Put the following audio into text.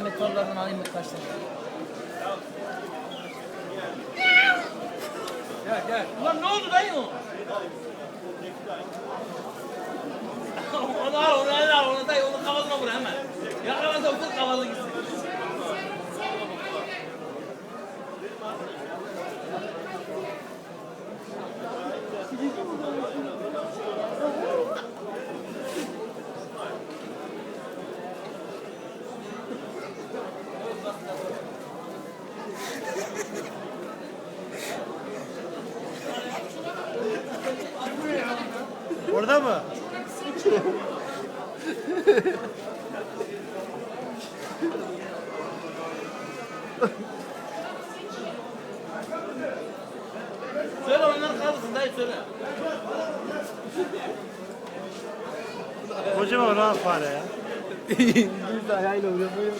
motorlardan alayım birkaç tane. Gel gel. Ulan ne oldu dayı o? onu al onu al onu dayı onu kafasına vur hemen. Yakalamasa vur kafasına gitsin. Orada mı? Söyle onlar kalsın dayı söyle. Kocaman lan fare ya. Düz ayağıyla vuruyor. böyle.